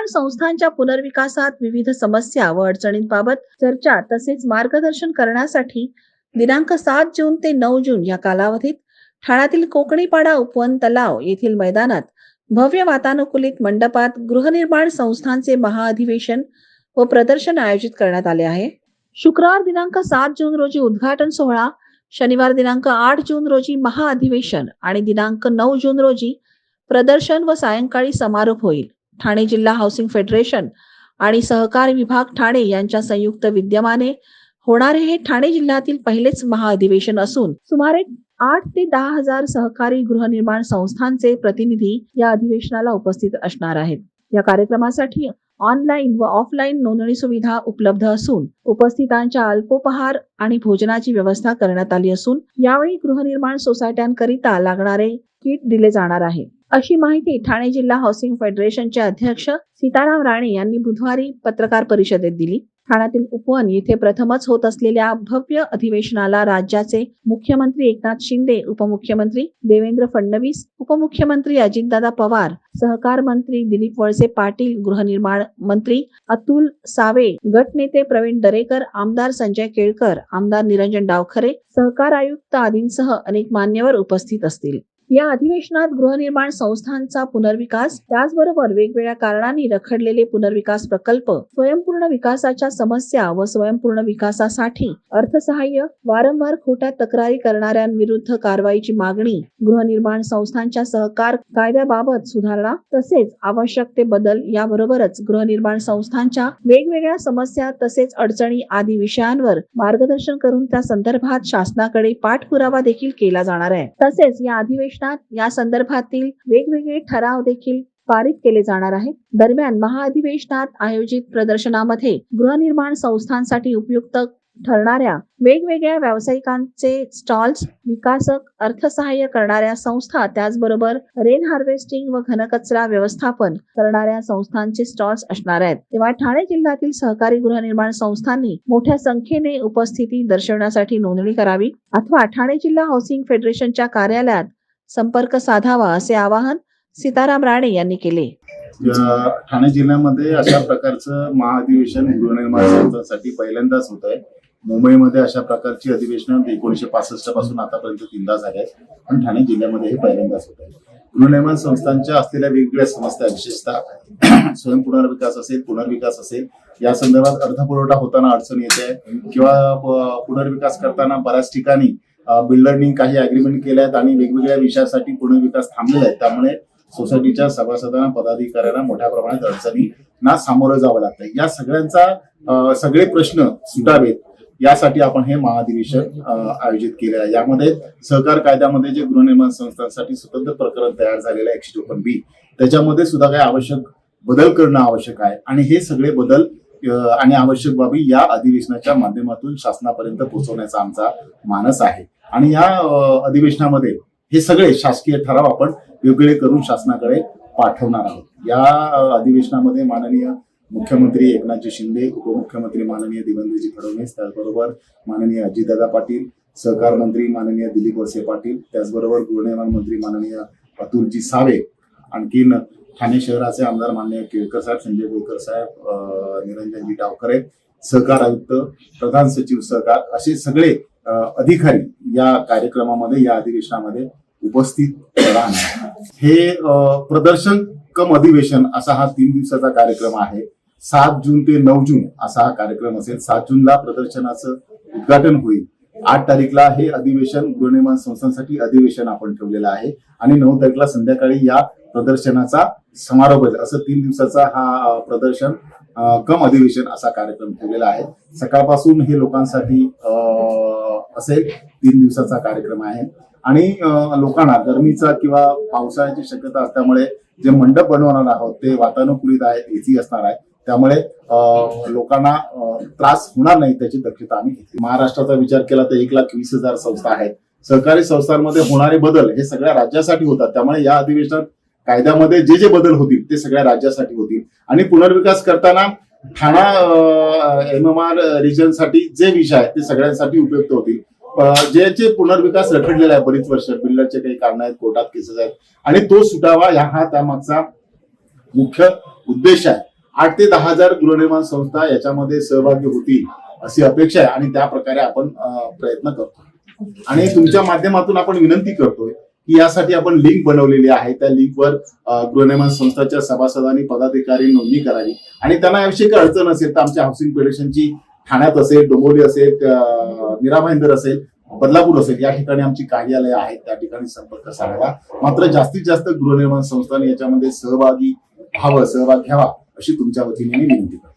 निर्माण संस्थांच्या पुनर्विकासात विविध समस्या व अडचणींबाबत चर्चा तसेच मार्गदर्शन करण्यासाठी दिनांक सात जून ते नऊ जून या कालावधीत ठाण्यातील कोकणीपाडा उपवन तलाव येथील मैदानात भव्य वातानुकूलित मंडपात गृहनिर्माण संस्थांचे महाअधिवेशन व प्रदर्शन आयोजित करण्यात आले आहे. शुक्रवार दिनांक सात जून रोजी उद्घाटन सोहळा शनिवार दिनांक आठ जून रोजी महाअधिवेशन आणि दिनांक नऊ जून रोजी प्रदर्शन व सायंकाळी समारोप होईल. ठाणे जिल्हा हाऊसिंग फेडरेशन आणि सहकार विभाग ठाणे यांच्या संयुक्त विद्यमाने होणारे हे ठाणे जिल्ह्यातील पहिलेच महाअधिवेशन असून सुमारे आठ ते दहा हजार सहकारी गृहनिर्माण संस्थांचे प्रतिनिधी या अधिवेशनाला उपस्थित असणार आहेत. या कार्यक्रमासाठी ऑनलाईन व ऑफलाईन नोंदणी सुविधा उपलब्ध असून उपस्थितांच्या अल्पोपहार आणि भोजनाची व्यवस्था करण्यात आली असून यावेळी गृहनिर्माण सोसायट्यांकरिता लागणारे किट दिले जाणार आहे. अशी माहिती ठाणे जिल्हा हाऊसिंग फेडरेशनचे अध्यक्ष सीताराम राणे यांनी बुधवारी पत्रकार परिषदेत दिली. ठाण्यातील उपवन येथे प्रथमच होत असलेल्या भव्य अधिवेशनाला राज्याचे मुख्यमंत्री एकनाथ शिंदे उपमुख्यमंत्री देवेंद्र फडणवीस उपमुख्यमंत्री अजितदादा पवार सहकार मंत्री दिलीप वळसे पाटील गृहनिर्माण मंत्री अतुल सावे गटनेते प्रवीण दरेकर आमदार संजय केळकर आमदार निरंजन डावखरे सहकार आयुक्त आदींसह अनेक मान्यवर उपस्थित असतील. या अधिवेशनात गृहनिर्माण संस्थांचा पुनर्विकास त्याचबरोबर वेगवेगळ्या कारणांनी रखडलेले पुनर्विकास प्रकल्प स्वयंपूर्ण विकासाच्या समस्या व स्वयंपूर्ण विकासासाठी अर्थसहाय्य वारंवार खोट्या तक्रारी करणाऱ्यांविरुद्ध कारवाईची मागणी गृहनिर्माण संस्थांच्या सहकार कायद्याबाबत सुधारणा तसेच आवश्यक ते बदल याबरोबरच गृहनिर्माण संस्थांच्या वेगवेगळ्या समस्या तसेच अडचणी आदी विषयांवर मार्गदर्शन करून त्या संदर्भात शासनाकडे पाठपुरावा देखील केला जाणार आहे. तसेच या अधिवेशनात या संदर्भातील वेगवेगळे ठराव देखील पारित केले जाणार आहेत. दरम्यान महाअधिवेशनात आयोजित प्रदर्शनामध्ये गृहनिर्माण संस्थांसाठी उपयुक्त ठरणाऱ्या वेगवेगळ्या व्यावसायिकांचे स्टॉल्स विकासक अर्थसहाय्य करणाऱ्या संस्था त्याचबरोबर रेन हार्वेस्टिंग व घनकचरा व्यवस्थापन करणाऱ्या संस्थांचे स्टॉल्स असणार आहेत. तेव्हा ठाणे जिल्ह्यातील सहकारी गृहनिर्माण संस्थांनी मोठ्या संख्येने उपस्थिती दर्शवण्यासाठी नोंदणी करावी. अथवा ठाणे जिल्हा हाऊसिंग फेडरेशनच्या कार्यालयात संपर्क साधावा असे आवाहन सीताराम राणे यांनी केले. ठाणे जिल्ह्यामध्ये अशा प्रकारचं महाअधिवेशन गृहनिर्माण संस्थांसाठी पहिल्यांदाच होत आहे. मुंबईमध्ये अशा प्रकारची अधिवेशन एकोणीशे पासष्टपासून आतापर्यंत तीनदा झाले आहेत. पण ठाणे जिल्ह्यामध्ये हे पहिल्यांदाच होत आहे. गृहनिर्माण संस्थांच्या असलेल्या वेगवेगळ्या समस्या विशेषतः स्वयंपुनर्विकास असेल पुनर्विकास असेल या संदर्भात अर्थपुरवठा होताना अडचण येते किंवा पुनर्विकास करताना बऱ्याच ठिकाणी बिल्डरनी काही अग्रीमेंट केले आहेत आणि वेगवेगळ्या विषयासाठी पुनर्विकास थांबलेला आहे. त्यामुळे सोसायटीच्या सभासदांना पदाधिकाऱ्यांना मोठ्या प्रमाणात अडचणींना सामोरं जावं लागतं या सगळ्यांचा सगळे प्रश्न सुटावेत. यासाठी आपण हे महाधिवेशन आयोजित केले आहे. यामध्ये सहकार कायद्यामध्ये जे गृहनिर्माण संस्थांसाठी स्वतंत्र प्रकरण तयार झालेलं आहे एकशे चोपन्न बी त्याच्यामध्ये सुद्धा काही आवश्यक बदल करणं आवश्यक आहे. आणि हे सगळे बदल आणि आवश्यक बाबी या अधिवेशनाच्या माध्यमातून शासनापर्यंत पोहोचवण्याचा आमचा मानस आहे. आणि या अधिवेशनामध्ये हे सगळे शासकीय ठराव आपण वेगवेगळे करून शासनाकडे पाठवणार आहोत. या अधिवेशनामध्ये माननीय मुख्यमंत्री एकनाथजी शिंदे उपमुख्यमंत्री माननीय देवेंद्रजी फडणवीस त्याचबरोबर माननीय अजितदादा पाटील सहकार मंत्री माननीय दिलीप वळसे पाटील त्याचबरोबर गृहनिर्माण मंत्री माननीय अतुलजी सावे आणखीन ठाणे शहराचे आमदार माननीय केळकर साहेब संजय बोरकर साहेब निरंजनजी डावकरे सहकार आयुक्त प्रधान सचिव सहकार असे सगळे अधिकारी या कार्यक्रमामध्ये या अधिवेशनामध्ये उपस्थित राहणार. हे प्रदर्शन कम अधिवेशन असा हा तीन दिवसाचा कार्यक्रम आहे. सात जून ते नऊ जून असा हा कार्यक्रम असेल. सात जूनला प्रदर्शनाचं उद्घाटन होईल. आठ तारीखला हे अधिवेशन गृहनिर्माण संस्थांसाठी अधिवेशन आपण ठेवलेलं आहे. आणि नऊ तारीखला संध्याकाळी या प्रदर्शनाचा समारोप होईल. असं तीन दिवसाचा हा प्रदर्शन कम अधिवेशन असा कार्यक्रम ठेवलेला आहे. सकाळपासून हे लोकांसाठी असेल तीन दिवसाचा कार्यक्रम आहे. आणि लोकांना गरमीचा किंवा पावसाळ्याची शक्यता असल्यामुळे जे मंडप बनवणार आहोत ते वातानुकूलित आहे एसी असणार आहे त्यामुळे लोकांना त्रास होणार नाही त्याची दक्षता आम्ही घेतली. महाराष्ट्राचा विचार केला तर एक लाख वीस हजार संस्था आहेत. सहकारी संस्थांमध्ये होणारे बदल हे सगळ्या राज्यासाठी होतात. त्यामुळे या अधिवेशनात कायद्यामध्ये जे जे बदल होतील ते सगळ्या राज्यासाठी होतील. आणि पुनर्विकास करताना ठाणा एम एम आर रिजनसाठी जे विषय आहेत ते सगळ्यांसाठी उपयुक्त होतील. ज्याचे जे जे पुनर्विकास रखडलेला आहे बरीच वर्ष बिल्डरचे काही कारण आहेत कोर्टात केसेस आहेत आणि तो सुटावा या हा त्यामागचा मुख्य उद्देश आहे. आठ ते दहा हजार गृहनिर्माण संस्था याच्यामध्ये सहभागी होतील अशी अपेक्षा आहे आणि त्या प्रकारे आपण प्रयत्न करतो आणि तुमच्या माध्यमातून आपण विनंती करतोय की यासाठी आपण लिंक बनवलेली आहे. त्या लिंकवर गृहनिर्माण संस्थाच्या सभासदांनी पदाधिकारी नोंदणी करावी. आणि त्यांना याविषयी काही अडचण असेल तर आमच्या हाऊसिंग फेडरेशनची ठाण्यात असेल डोंबिवली असेल मीरा भाईंदर असेल बदलापूर असेल या ठिकाणी आमची कार्यालय आहेत. त्या ठिकाणी संपर्क साधावा. मात्र जास्तीत जास्त गृहनिर्माण संस्थांनी याच्यामध्ये सहभागी व्हावं सहभाग घ्यावा अशी तुमच्या वतीने मी विनंती करतो.